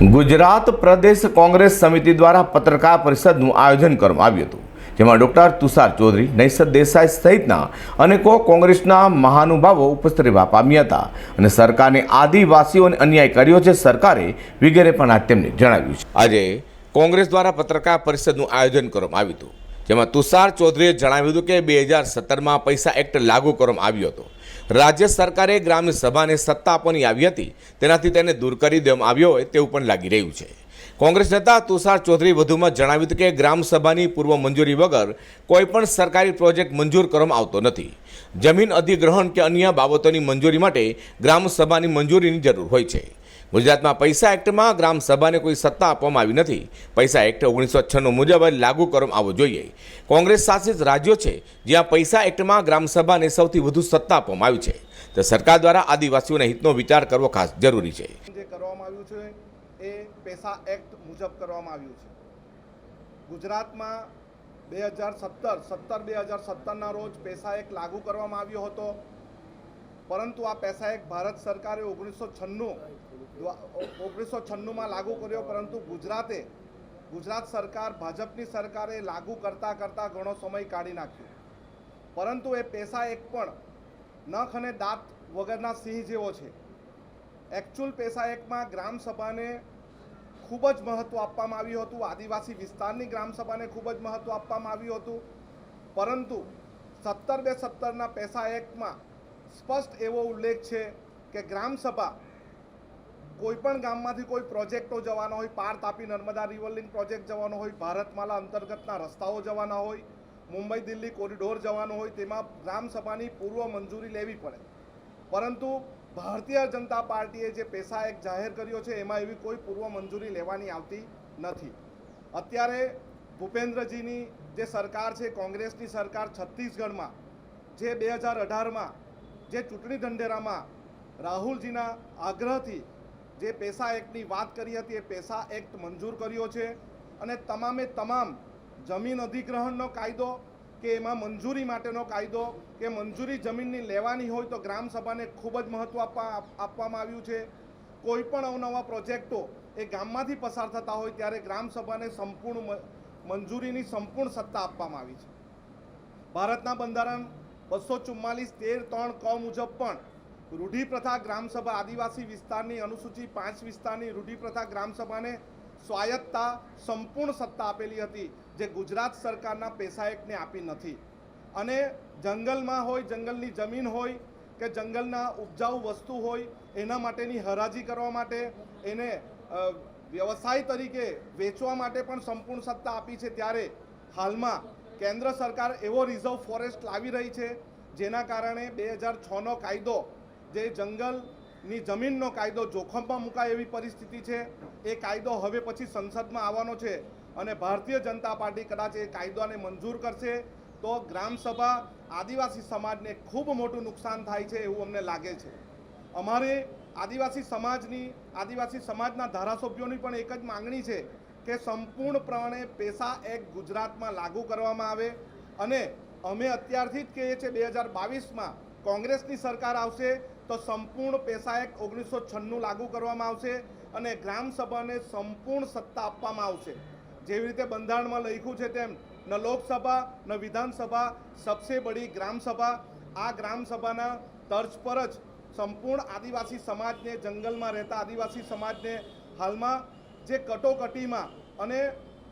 ગુજરાત પ્રદેશ કોંગ્રેસ સમિતિ દ્વારા પત્રકાર પરિષદનું આયોજન કરવામાં આવ્યું હતું, જેમાં ડોક્ટર તુષાર ચૌધરી, નૈસદ દેસાઈ સહિતના અનેકો કોંગ્રેસના મહાનુભાવો ઉપસ્થિત રહેવા પામ્યા હતા અને સરકારને આદિવાસીઓને અન્યાય કર્યો છે સરકારે વગેરે પણ આ તેમને જણાવ્યું છે. આજે કોંગ્રેસ દ્વારા પત્રકાર પરિષદનું આયોજન કરવામાં આવ્યું હતું. જેમાં તુષાર ચૌધરીએ જણાવ્યું હતું કે બે હજાર સત્તરમાં પૈસા એક્ટ લાગુ કરવામાં આવ્યો હતો. રાજ્ય સરકારે ગ્રામ્ય સભાને સત્તા આપવાની આવી હતી. તેનાથી તેને દૂર કરી દેવામાં આવ્યો હોય તેવું પણ લાગી રહ્યું છે. કોંગ્રેસ નેતા તુષાર ચૌધરી વધુમાં જણાવ્યું હતું કે ગ્રામ સભાની પૂર્વ મંજૂરી વગર કોઈપણ સરકારી પ્રોજેક્ટ મંજૂર કરવામાં આવતો નથી. જમીન અધિગ્રહણ કે અન્ય બાબતોની મંજૂરી માટે ગ્રામ સભાની મંજૂરીની જરૂર હોય છે. ગુજરાતમાં પૈસા એક્ટમાં ગ્રામ સભાને કોઈ સત્તા આપવામાં આવી નથી. પૈસા એક્ટ ઓગણીસો છન્નું મુજબ જ લાગુ કરવામાં આવવો જોઈએ. કોંગ્રેસ શાસિત રાજ્યો છે, જ્યાં પૈસા એક્ટમાં ગ્રામ સભાને સૌથી વધુ સત્તા આપવામાં આવી છે. તો સરકાર દ્વારા આદિવાસીઓના હિતનો વિચાર કરવો ખાસ જરૂરી છે. જે કરવામાં આવ્યું છે, એ પૈસા એક્ટ મુજબ કરવામાં આવ્યું છે. ગુજરાતમાં બે હજાર સત્તર સત્તર બે હજાર સત્તરના રોજ પૈસા એક્ટ લાગુ કરવામાં આવ્યો હતો. પરંતુ આ પૈસા એક ભારત સરકારે ઓગણીસો છન્નું ઓગણીસો છન્નુંમાં લાગુ કર્યો, પરંતુ ગુજરાતે ગુજરાત સરકાર ભાજપની સરકારે લાગુ કરતાં કરતાં ઘણો સમય કાઢી નાખ્યો. પરંતુ એ પૈસા એક પણ નખ અને દાંત વગરના સિંહ જેવો છે. એકચ્યુઅલ પૈસા એકમાં ગ્રામસભાને ખૂબ જ મહત્ત્વ આપવામાં આવ્યું હતું. આદિવાસી વિસ્તારની ગ્રામસભાને ખૂબ જ મહત્ત્વ આપવામાં આવ્યું હતું. પરંતુ સત્તર બે સત્તરના પૈસા એક્ટમાં સ્પષ્ટ એવો ઉલ્લેખ છે કે ગ્રામસભા કોઈપણ ગામમાંથી કોઈ પ્રોજેક્ટો જવાનો હોય, પાર તાપી નર્મદા રિવરલિંક પ્રોજેક્ટ જવાનો હોય, ભારતમાલા અંતર્ગતના રસ્તાઓ જવાના હોય, મુંબઈ દિલ્હી કોરિડોર જવાનો હોય, તેમાં ગ્રામસભાની પૂર્વ મંજૂરી લેવી પડે. પરંતુ ભારતીય જનતા પાર્ટીએ જે પેસા એક જાહેર કર્યો છે, એમાં એવી કોઈ પૂર્વ મંજૂરી લેવાની આવતી નથી. અત્યારે ભૂપેન્દ્રજીની જે સરકાર છે, કોંગ્રેસની સરકાર છત્તીસગઢમાં, જે બે હજાર અઢારમાં જે ચૂંટણી ઢંઢેરામાં રાહુલજીના આગ્રહથી જે પેસા એક્ટની વાત કરી હતી, એ પેસા એક્ટ મંજૂર કર્યો છે અને તમામે તમામ જમીન અધિગ્રહણનો કાયદો કે એમાં મંજૂરી માટેનો કાયદો કે મંજૂરી જમીનની લેવાની હોય તો ગ્રામસભાને ખૂબ જ મહત્ત્વ આપવા આપવામાં આવ્યું છે. કોઈ પણ અવનવા પ્રોજેક્ટો એ ગામમાંથી પસાર થતા હોય ત્યારે ગ્રામસભાને સંપૂર્ણ મંજૂરીની સંપૂર્ણ સત્તા આપવામાં આવી છે. ભારતના બંધારણ બસો ચુમ્માલીસ તેર ત્રણ ક મુજબ પણ રૂઢિપ્રથા ગ્રામસભા આદિવાસી વિસ્તારની અનુસૂચિ પાંચ વિસ્તારની રૂઢિપ્રથા ગ્રામસભાને સ્વાયત્તતા સંપૂર્ણ સત્તા આપેલી હતી, જે ગુજરાત સરકારના પેસા એક્ટને આપી નથી. અને જંગલમાં હોય, જંગલની જમીન હોય કે જંગલના ઉપજાઉ વસ્તુ હોય, એના માટેની હરાજી કરવા માટે એને વ્યવસાય તરીકે વેચવા માટે પણ સંપૂર્ણ સત્તા આપી છે. ત્યારે હાલમાં કેન્દ્ર સરકાર એવો રિઝર્વ ફોરેસ્ટ લાવી રહી છે, જેના કારણે બે હજાર છનો કાયદો, જે જંગલની જમીનનો કાયદો જોખમમાં મુકાય એવી પરિસ્થિતિ છે, એ કાયદો હવે પછી સંસદમાં આવવાનો છે અને ભારતીય જનતા પાર્ટી કદાચ એ કાયદોને મંજૂર કરશે, તો ગ્રામસભા આદિવાસી સમાજને ખૂબ મોટું નુકસાન થાય છે એવું અમને લાગે છે. અમારે આદિવાસી સમાજની, આદિવાસી સમાજના ધારાસભ્યોની પણ એક જ માંગણી છે કે સંપૂર્ણપણે પેસા એક્ટ ગુજરાતમાં લાગુ કરવામાં આવે અને અમે અત્યારથી જ કહીએ છીએ બે હજાર બાવીસમાં કોંગ્રેસની સરકાર આવશે તો સંપૂર્ણ પેસા એક્ટ ઓગણીસો છન્નું લાગુ કરવામાં આવશે અને ગ્રામસભાને સંપૂર્ણ સત્તા આપવામાં આવશે. જેવી રીતે બંધારણમાં લખ્યું છે તેમ, ન લોકસભા, ન વિધાનસભા, સબસે બડી ગ્રામસભા આ ગ્રામસભાના તર્જ પર જ સંપૂર્ણ આદિવાસી સમાજને જંગલમાં રહેતા આદિવાસી સમાજને હાલમાં જે કટોકટીમાં અને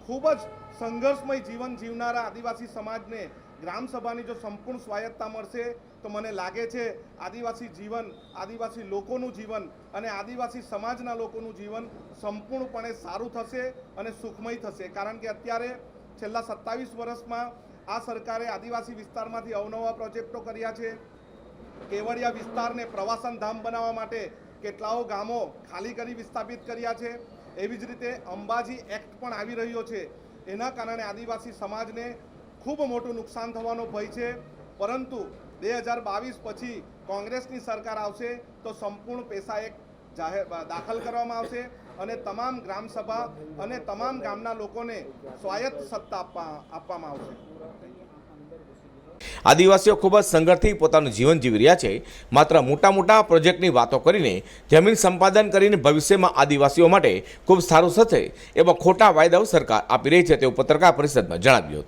ખૂબ જ સંઘર્ષમય જીવન જીવનારા આદિવાસી સમાજને ગ્રામસભાની જો સંપૂર્ણ સ્વાયત્તતા મળશે, તો મને લાગે છે આદિવાસી જીવન, આદિવાસી લોકોનું જીવન અને આદિવાસી સમાજના લોકોનું જીવન સંપૂર્ણપણે સારું થશે અને સુખમય થશે. કારણ કે અત્યારે છેલ્લા સત્તાવીસ વર્ષમાં આ સરકારે આદિવાસી વિસ્તારમાંથી અવનવા પ્રોજેક્ટો કર્યા છે. કેવડિયા વિસ્તારને પ્રવાસન ધામ બનાવવા માટે કેટલાઓ ગામો ખાલી કરી વિસ્થાપિત કર્યા છે. એવી જ રીતે અંબાજી એક્ટ પણ આવી રહ્યો છે. એના કારણે આદિવાસી સમાજને ખૂબ મોટું નુકસાન થવાનો ભય છે. પરંતુ બે હજાર બાવીસ પછી કોંગ્રેસની સરકાર આવશે તો સંપૂર્ણ પેસા એક જાહેર દાખલ કરવામાં આવશે અને તમામ ગ્રામસભા અને તમામ ગામના લોકોને સ્વાયત્ત સત્તા આપવા, આપવામાં આવશે. આદિવાસીઓ ખૂબ જ સંઘર્ષથી પોતાનું જીવન જીવી રહ્યા છે. માત્ર મોટા મોટા પ્રોજેક્ટની વાતો કરીને જમીન સંપાદન કરીને ભવિષ્યમાં આદિવાસીઓ માટે ખૂબ સારું થશે એવા ખોટા વાયદાઓ સરકાર આપી રહી છે, તેવું પત્રકાર પરિષદમાં જણાવ્યું હતું.